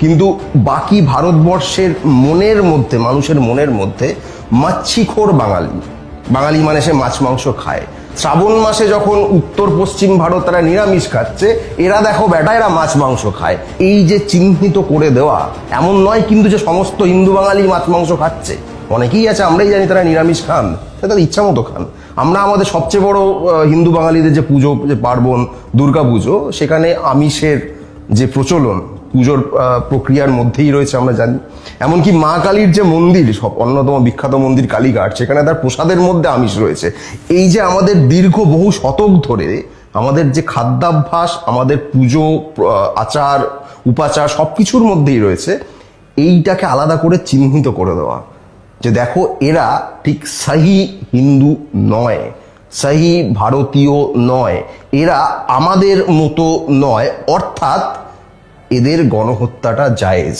কিন্তু বাকি ভারতবর্ষের মনের মধ্যে, মানুষের মনের মধ্যে মাচ্ছিখোর বাঙালি। বাঙালি মানে সে মাছ মাংস খায়। শ্রাবণ মাসে যখন উত্তর পশ্চিম ভারত তারা নিরামিষ খাচ্ছে, এরা দেখো বেটা এরা মাছ মাংস খায়। এই যে চিহ্নিত করে দেওয়া, এমন নয় কিন্তু যে সমস্ত হিন্দু বাঙালি মাছ মাংস খাচ্ছে। অনেকেই আছে, আমরাই জানি তারা নিরামিষ খান তাদের ইচ্ছা মতো খান। আমরা আমাদের সবচেয়ে বড় হিন্দু বাঙালিদের যে পুজো, যে পার্বণ দুর্গা পুজো সেখানে আমিষের যে প্রচলন পুজোর প্রক্রিয়ার মধ্যেই রয়েছে, আমরা জানি। এমনকি মা কালীর যে মন্দির, সব অন্যতম বিখ্যাত মন্দির কালীঘাট, সেখানে তার প্রসাদের মধ্যে আমিষ রয়েছে। এই যে আমাদের দীর্ঘ বহু শতক ধরে আমাদের যে খাদ্যাভ্যাস, আমাদের পুজো আচার, উপাচার সব কিছুর মধ্যেই রয়েছে, এইটাকে আলাদা করে চিহ্নিত করে দেওয়া। যে দেখো, এরা ঠিক সাহি হিন্দু নয়, সাহি ভারতীয় নয়, এরা আমাদের মতো নয়, অর্থাৎ এদের গণহত্যাটা জায়েজ।